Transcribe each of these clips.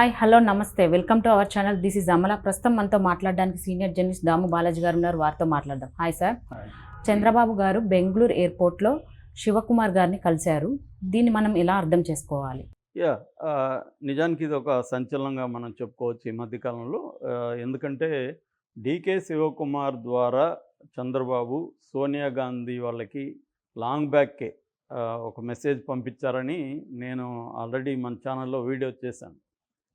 Hi hello నమస్తే. Welcome to our channel. This is Amala. ప్రస్తుతం మనతో మాట్లాడడానికి సీనియర్ జర్నలిస్ట్ దాము బాలాజీ గారు ఉన్నారు. వారితో మాట్లాడదాం. Hi sir. చంద్రబాబు గారు బెంగళూరు ఎయిర్పోర్ట్లో శివకుమార్ గారిని కలిశారు. దీన్ని మనం ఎలా అర్థం చేసుకోవాలి? యా నిజానికి ఇది ఒక సంచలనంగా మనం చెప్పుకోవచ్చు ఈ మధ్యకాలంలో. ఎందుకంటే డికే శివకుమార్ ద్వారా చంద్రబాబు సోనియా గాంధీ వాళ్ళకి లాంగ్ బ్యాక్కే ఒక మెసేజ్ పంపించారని నేను ఆల్రెడీ మన ఛానల్లో వీడియో చేశాను.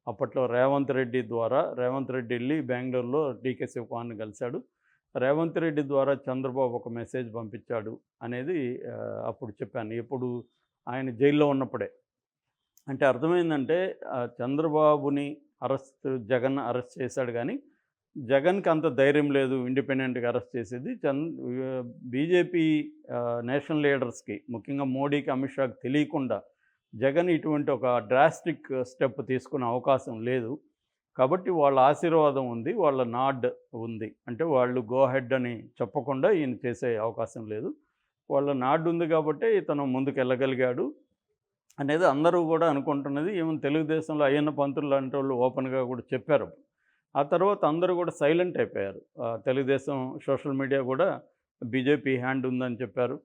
అప్పట్లో రేవంత్ రెడ్డి ద్వారా రేవంత్ రెడ్డి వెళ్ళి బెంగళూరులో డీకే శివకుమార్ని కలిశాడు. రేవంత్ రెడ్డి ద్వారా చంద్రబాబు ఒక మెసేజ్ పంపించాడు అనేది అప్పుడు చెప్పాను. ఎప్పుడు ఆయన జైల్లో ఉన్నప్పుడే. అంటే అర్థమైందంటే చంద్రబాబుని అరెస్ట్ జగన్ అరెస్ట్ చేశాడు కానీ జగన్కి అంత ధైర్యం లేదు ఇండిపెండెంట్గా అరెస్ట్ చేసేది. చంద్ బీజేపీ నేషనల్ లీడర్స్కి ముఖ్యంగా మోడీకి అమిత్ షాకి తెలియకుండా జగన్ ఇటువంటి ఒక డ్రాస్టిక్ స్టెప్ తీసుకునే అవకాశం లేదు. కాబట్టి వాళ్ళ ఆశీర్వాదం ఉంది వాళ్ళ నాడ్ ఉంది. అంటే వాళ్ళు గో హెడ్ అని చెప్పకుండా ఈయన చేసే అవకాశం లేదు. వాళ్ళ నాడ్ ఉంది కాబట్టి ఇతను ముందుకు వెళ్ళగలిగాడు అనేది అందరూ కూడా అనుకుంటున్నది. ఈవెన్ తెలుగుదేశంలో అయ్యన్న పంతులు లాంటి వాళ్ళు ఓపెన్గా కూడా చెప్పారు. ఆ తర్వాత అందరూ కూడా సైలెంట్ అయిపోయారు. తెలుగుదేశం సోషల్ మీడియా కూడా బీజేపీ హ్యాండ్ ఉందని చెప్పారు.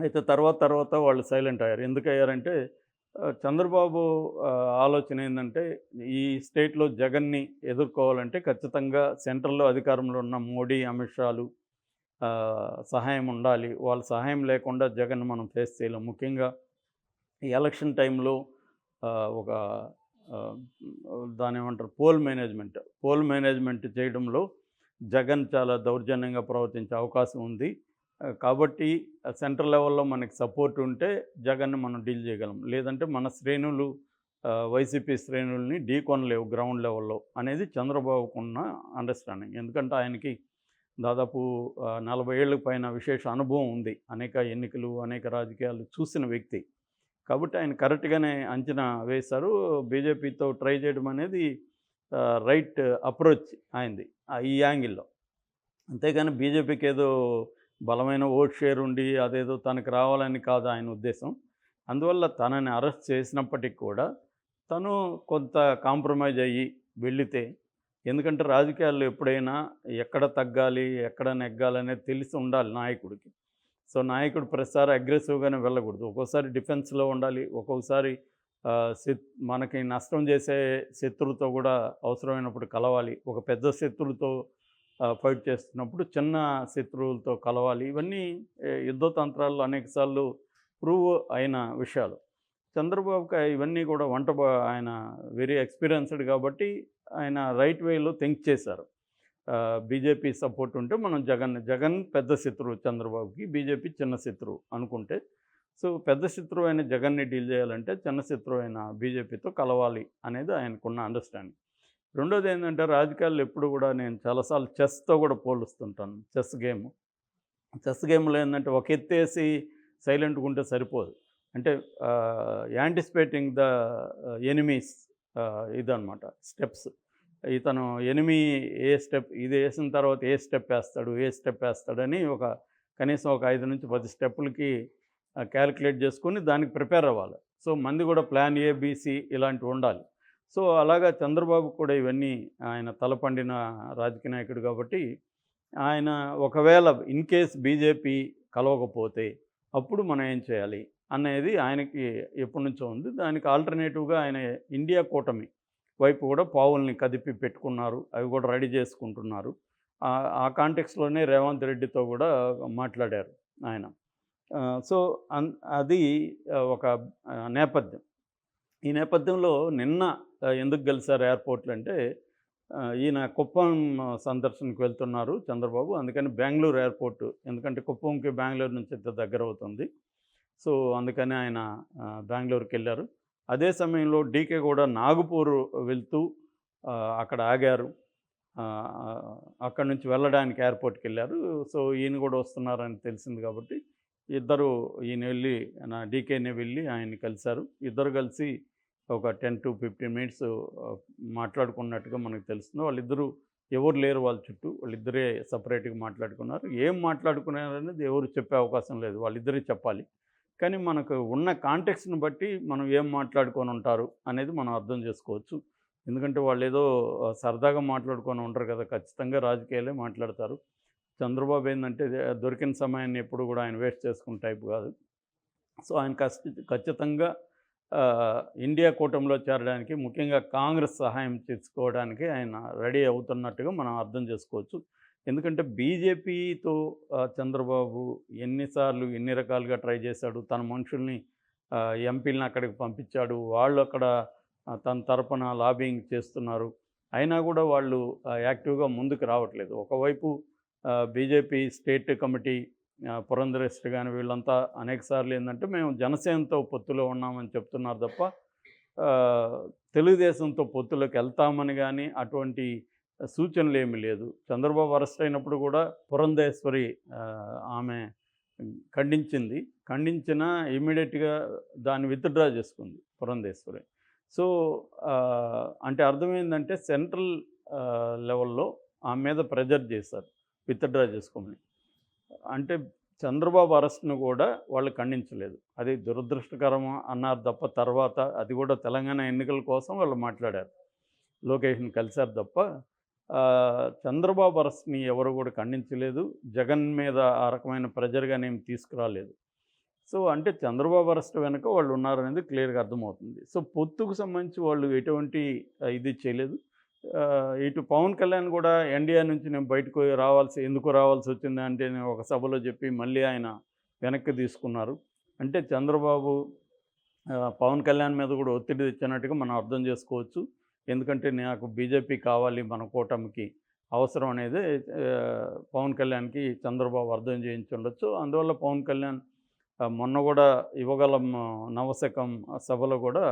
అయితే తర్వాత తర్వాత వాళ్ళు సైలెంట్ అయ్యారు. ఎందుకు అయ్యారంటే చంద్రబాబు ఆలోచన ఏంటంటే ఈ స్టేట్లో జగన్ని ఎదుర్కోవాలంటే ఖచ్చితంగా సెంట్రల్లో అధికారంలో ఉన్న మోడీ అమిత్ షాలు సహాయం ఉండాలి. వాళ్ళ సహాయం లేకుండా జగన్ మనం ఫేస్ చేయలేం. ముఖ్యంగా ఈ ఎలక్షన్ టైంలో ఒక దాని ఏమంటారు పోల్ మేనేజ్మెంట్ పోల్ మేనేజ్మెంట్ చేయడంలో జగన్ చాలా దౌర్జన్యంగా ప్రవర్తించే అవకాశం ఉంది. కాబట్టి సెంట్రల్ లెవెల్లో మనకి సపోర్ట్ ఉంటే జగన్ని మనం డీల్ చేయగలం. లేదంటే మన శ్రేణులు వైసీపీ శ్రేణుల్ని ఢీ కొనలేవు గ్రౌండ్ లెవెల్లో అనేది చంద్రబాబుకున్న అండర్స్టాండింగ్. ఎందుకంటే ఆయనకి దాదాపు నలభై ఏళ్ళకు పైన విశేష అనుభవం ఉంది. అనేక ఎన్నికలు అనేక రాజకీయాలు చూసిన వ్యక్తి. కాబట్టి ఆయన కరెక్ట్గానే అంచనా వేశారు. బీజేపీతో ట్రై చేయడం అనేది రైట్ అప్రోచ్ అయింది ఈ యాంగిల్లో. అంతేగాని బీజేపీకి ఏదో బలమైన ఓట్ షేర్ ఉండి అదేదో తనకు రావాలని కాదు ఆయన ఉద్దేశం. అందువల్ల తనని అరెస్ట్ చేసినప్పటికి కూడా తను కొంత కాంప్రమైజ్ అయ్యి వెళితే ఎందుకంటే రాజకీయాల్లో ఎప్పుడైనా ఎక్కడ తగ్గాలి ఎక్కడ నెగ్గాలనేది తెలిసి ఉండాలి నాయకుడికి. సో నాయకుడు ప్రతిసారి అగ్రెసివ్గానే వెళ్ళకూడదు. ఒక్కోసారి డిఫెన్స్లో ఉండాలి ఒక్కొక్కసారి మనకి నష్టం చేసే శత్రువుతో కూడా అవసరమైనప్పుడు కలవాలి. ఒక పెద్ద శత్రువుతో ఫైట్ చేస్తున్నప్పుడు చిన్న శత్రువులతో కలవాలి. ఇవన్నీ యుద్ధతంత్రాల్లో అనేకసార్లు ప్రూవ్ అయిన విషయాలు. చంద్రబాబుకి ఇవన్నీ కూడా వంట ఆయన వెరీ ఎక్స్పీరియన్స్డ్ కాబట్టి ఆయన రైట్ వేలో థింక్ చేశారు. బీజేపీ సపోర్ట్ ఉంటే మనం జగన్ జగన్ పెద్ద శత్రువు చంద్రబాబుకి బీజేపీ చిన్న శత్రువు అనుకుంటే. సో పెద్ద శత్రువు అయిన జగన్ని డీల్ చేయాలంటే చిన్న శత్రువు అయిన బీజేపీతో కలవాలి అనేది ఆయనకున్న అండర్స్టాండింగ్ రెండోది ఏంటంటే రాజకీయాల్లో ఎప్పుడు కూడా నేను చాలాసార్లు చెస్తో కూడా పోలుస్తుంటాను. Chess game. చెస్ గేమ్లో ఏంటంటే ఒక ఎత్తేసి సైలెంట్గా ఉంటే సరిపోదు. అంటే యాంటిసిపేటింగ్ ద ఎనిమీస్ ఇదనమాట స్టెప్స్. ఇతను ఎనిమి ఏ స్టెప్ ఇది వేసిన తర్వాత ఏ స్టెప్ వేస్తాడు ఏ స్టెప్ వేస్తాడని ఒక కనీసం ఒక ఐదు నుంచి పది స్టెప్పులకి క్యాలిక్యులేట్ చేసుకుని దానికి ప్రిపేర్ అవ్వాలి. సో మంది కూడా ప్లాన్ ఏ బీసీ ఇలాంటివి ఉండాలి. సో అలాగా చంద్రబాబు కూడా ఇవన్నీ ఆయన తలపండిన రాజకీయ నాయకుడు కాబట్టి ఆయన ఒకవేళ ఇన్ కేస్ బీజేపీ కలవకపోతే అప్పుడు మనం ఏం చేయాలి అనేది ఆయనకి ఎప్పటి నుంచో ఉంది. దానికి ఆల్టర్నేటివ్గా ఆయన ఇండియా కూటమి వైపు కూడా పావుల్ని కదిపి పెట్టుకున్నారు. అవి కూడా రెడీ చేసుకుంటున్నారు. ఆ- కాంటెక్స్లోనే రేవంత్ రెడ్డితో కూడా మాట్లాడారు ఆయన. సో అన్ అది ఒక నేపథ్యం. ఈ నేపథ్యంలో నిన్న ఎందుకు కలిశారు ఎయిర్పోర్ట్లు అంటే ఈయన కుప్పం సందర్శనకు వెళ్తున్నారు చంద్రబాబు. అందుకని బెంగళూరు ఎయిర్పోర్ట్ ఎందుకంటే కుప్పంకి బెంగళూరు నుంచి ఇంత దగ్గర అవుతుంది. సో అందుకని ఆయన బెంగళూరుకి వెళ్ళారు. అదే సమయంలో డీకే కూడా నాగపూర్ వెళ్తూ అక్కడ ఆగారు. అక్కడి అక్కడ నుంచి వెళ్ళడానికి ఎయిర్పోర్ట్కి వెళ్ళారు. సో ఈయన కూడా వస్తున్నారని తెలిసింది కాబట్టి ఇద్దరు ఈయన వెళ్ళి నా డీకేనే వెళ్ళి ఆయన్ని కలిశారు. ఇద్దరు కలిసి ఒక టెన్ టు ఫిఫ్టీన్ మినిట్స్ మాట్లాడుకున్నట్టుగా మనకు తెలుస్తుంది. వాళ్ళిద్దరూ ఎవరు లేరు వాళ్ళ చుట్టూ వాళ్ళిద్దరే సపరేట్గా మాట్లాడుకున్నారు. ఏం మాట్లాడుకున్నారనేది ఎవరు చెప్పే అవకాశం లేదు. వాళ్ళిద్దరే చెప్పాలి. కానీ మనకు ఉన్న కాంటెక్స్ని బట్టి మనం ఏం మాట్లాడుకొని ఉంటారు అనేది మనం అర్థం చేసుకోవచ్చు. ఎందుకంటే వాళ్ళు ఏదో సరదాగా మాట్లాడుకొని ఉంటారు కదా. ఖచ్చితంగా రాజకీయాలే మాట్లాడతారు. చంద్రబాబు ఏంటంటే దొరికిన సమయాన్ని ఎప్పుడు కూడా ఆయన వేస్ట్ చేసుకున్న టైప్ కాదు. సో ఆయన కష్ట ఖచ్చితంగా ఇండియా కూటమిలో చేరడానికి ముఖ్యంగా కాంగ్రెస్ సహాయం చేసుకోవడానికి ఆయన రెడీ అవుతున్నట్టుగా మనం అర్థం చేసుకోవచ్చు. ఎందుకంటే బీజేపీతో చంద్రబాబు ఎన్నిసార్లు ఎన్ని రకాలుగా ట్రై చేశాడు తన మనుషుల్ని ఎంపీలను అక్కడికి పంపించాడు వాళ్ళు అక్కడ తన తరపున లాబింగ్ చేస్తున్నారు. అయినా కూడా వాళ్ళు యాక్టివ్గా ముందుకు రావట్లేదు. ఒకవైపు బీజేపీ స్టేట్ కమిటీ పురంధరేశ్వరి కానీ వీళ్ళంతా అనేకసార్లు ఏంటంటే మేము జనసేనతో పొత్తులో ఉన్నామని చెప్తున్నారు తప్ప తెలుగుదేశంతో పొత్తులోకి వెళ్తామని కానీ అటువంటి సూచనలు ఏమీ లేదు. చంద్రబాబు అరెస్ట్ అయినప్పుడు కూడా పురంధేశ్వరి ఆమె ఖండించింది. ఖండించిన ఇమీడియట్గా దాన్ని విత్డ్రా చేసుకుంది పురంధేశ్వరి సో అంటే అర్థమైందంటే సెంట్రల్ లెవెల్లో ఆమె మీద ప్రెజర్ చేశారు విత్డ్రా చేసుకోమని. అంటే చంద్రబాబు అరెస్ట్ను కూడా వాళ్ళు ఖండించలేదు. అది దురదృష్టకరం అన్నారు తప్ప తర్వాత అది కూడా తెలంగాణ ఎన్నికల కోసం వాళ్ళు మాట్లాడారు. లోకేష్ని కలిశారు తప్ప చంద్రబాబు అరెస్ట్ని ఎవరు కూడా ఖండించలేదు. జగన్ మీద ఆ రకమైన ప్రెజర్గానే నేను తీసుకురాలేదు. సో అంటే చంద్రబాబు అరెస్ట్ వెనుక వాళ్ళు ఉన్నారనేది క్లియర్గా అర్థమవుతుంది. సో పొత్తుకు సంబంధించి వాళ్ళు ఎటువంటి ఇది చేయలేదు. ఇటు పవన్ కళ్యాణ్ కూడా ఎన్డీఏ నుంచి నేను బయటకు రావాల్సి ఎందుకు రావాల్సి వచ్చింది అంటే నేను ఒక సభలో చెప్పి మళ్ళీ ఆయన వెనక్కి తీసుకున్నారు. అంటే చంద్రబాబు పవన్ కళ్యాణ్ మీద కూడా ఒత్తిడి తెచ్చినట్టుగా మనం అర్థం చేసుకోవచ్చు. ఎందుకంటే నాకు బీజేపీ కావాలి మన కూటమికి అవసరం అనేది పవన్ కళ్యాణ్కి చంద్రబాబు అర్థం చేయించి ఉండొచ్చు. అందువల్ల పవన్ కళ్యాణ్ మొన్న కూడా ఇవ్వగలం ఆ, నవశకం సభలో కూడా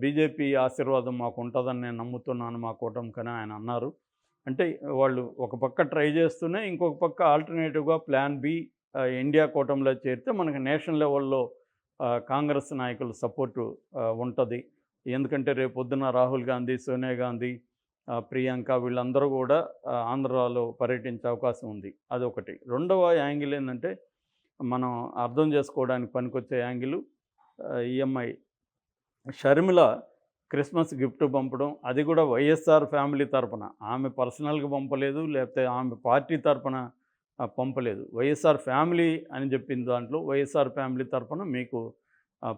బీజేపీ ఆశీర్వాదం మాకు ఉంటుందని నేను నమ్ముతున్నాను మా కూటమికని ఆయన అన్నారు. అంటే వాళ్ళు ఒక పక్క ట్రై చేస్తూనే ఇంకొక పక్క ఆల్టర్నేటివ్గా ప్లాన్ బి ఇండియా కూటమిలో చేరితే మనకి నేషనల్ లెవెల్లో కాంగ్రెస్ నాయకుల సపోర్టు ఉంటుంది. ఎందుకంటే రేపు రాహుల్ గాంధీ సోనియా గాంధీ ప్రియాంక వీళ్ళందరూ కూడా ఆంధ్రాలో పర్యటించే అవకాశం ఉంది. అదొకటి. రెండవ యాంగిల్ ఏంటంటే మనం అర్థం చేసుకోవడానికి పనికొచ్చే angle EMI Sharmila Christmas gift పంపడం అది కూడా వైఎస్ఆర్ ఫ్యామిలీ తరపున. ఆమె పర్సనల్గా పంపలేదు లేకపోతే ఆమె పార్టీ తరపున పంపలేదు. వైఎస్ఆర్ ఫ్యామిలీ అని చెప్పిన దాంట్లో వైఎస్ఆర్ ఫ్యామిలీ తరపున మీకు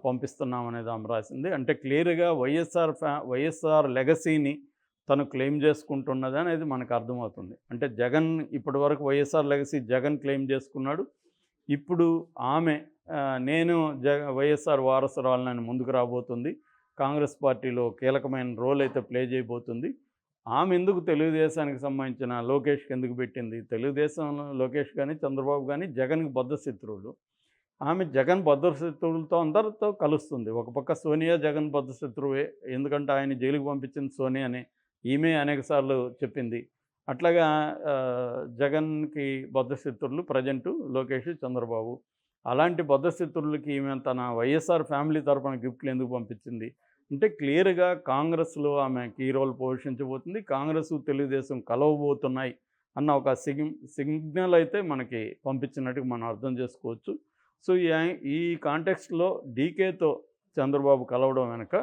పంపిస్తున్నాం అనేది ఆమె రాసింది. అంటే క్లియర్గా వైఎస్ఆర్ ఫ్యా వైఎస్ఆర్ లెగసీని తను క్లెయిమ్ చేసుకుంటున్నది అనేది మనకు అర్థమవుతుంది. అంటే జగన్ ఇప్పటి వరకు వైఎస్ఆర్ లెగసీ జగన్ క్లెయిమ్ చేసుకున్నాడు. ఇప్పుడు ఆమె నేను జ వైఎస్ఆర్ వారసురాలని ముందుకు రాబోతుంది. కాంగ్రెస్ పార్టీలో కీలకమైన రోల్ అయితే ప్లే చేయబోతుంది. ఆమె ఎందుకు తెలుగుదేశానికి సంబంధించిన లోకేష్కి ఎందుకు పెట్టింది? తెలుగుదేశంలో లోకేష్ కానీ చంద్రబాబు కానీ జగన్కి బద్ధశత్రువులు ఆమె జగన్ బద్ధ శత్రువులతో అందరితో కలుస్తుంది. ఒక పక్క సోనియా జగన్ భద్రశత్రువే ఎందుకంటే ఆయన జైలుకి పంపించింది సోనియానే. ఈమె అనేకసార్లు చెప్పింది. అట్లాగా జగన్కి బద్ధ శత్రువులు ప్రజెంటు లోకేష్ చంద్రబాబు. అలాంటి బద్ధ ఈమె తన వైఎస్ఆర్ ఫ్యామిలీ తరఫున గిఫ్ట్లు ఎందుకు పంపించింది? అంటే క్లియర్గా కాంగ్రెస్లో ఆమె కీ రోల్ పోషించబోతుంది. కాంగ్రెస్ తెలుగుదేశం కలవబోతున్నాయి అన్న ఒక సిగ్ సిగ్నల్ అయితే మనకి పంపించినట్టుగా మనం అర్థం చేసుకోవచ్చు. సో ఈ కాంటెక్స్ట్లో డీకేతో చంద్రబాబు కలవడం వెనక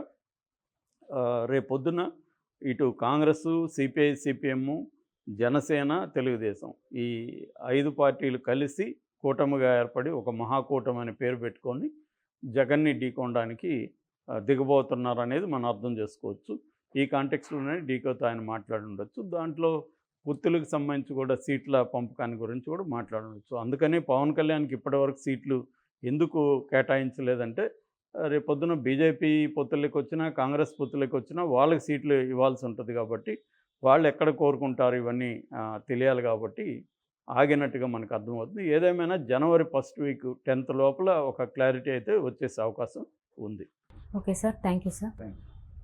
రేపొద్దున ఇటు కాంగ్రెస్ సిపిఐ సిపిఎమ్ జనసేన తెలుగుదేశం. ఈ ఐదు పార్టీలు కలిసి కూటమిగా ఏర్పడి ఒక మహాకూటమి అనే పేరు పెట్టుకొని జగన్ని ఢీకొనడానికి దిగబోతున్నారు అనేది మనం అర్థం చేసుకోవచ్చు. ఈ కాంటెక్స్లోనే డీకోతో ఆయన మాట్లాడి ఉండొచ్చు. దాంట్లో గుర్తులకు సంబంధించి కూడా సీట్ల పంపకాన్ని గురించి కూడా మాట్లాడవచ్చు అందుకనే పవన్ కళ్యాణ్కి ఇప్పటివరకు సీట్లు ఎందుకు కేటాయించలేదంటే రేపొద్దున బీజేపీ పొత్తులకు వచ్చినా కాంగ్రెస్ పొత్తులకు వచ్చినా వాళ్ళకి సీట్లు ఇవ్వాల్సి ఉంటుంది కాబట్టి వాళ్ళు ఎక్కడ కోరుకుంటారు ఇవన్నీ తెలియాలి కాబట్టి ఆగినట్టుగా మనకు అర్థమవుతుంది. ఏదేమైనా జనవరి ఫస్ట్ వీక్ టెన్త్ లోపల ఒక క్లారిటీ అయితే వచ్చేసే అవకాశం ఉంది. Okay sir. Thank you sir. Thank you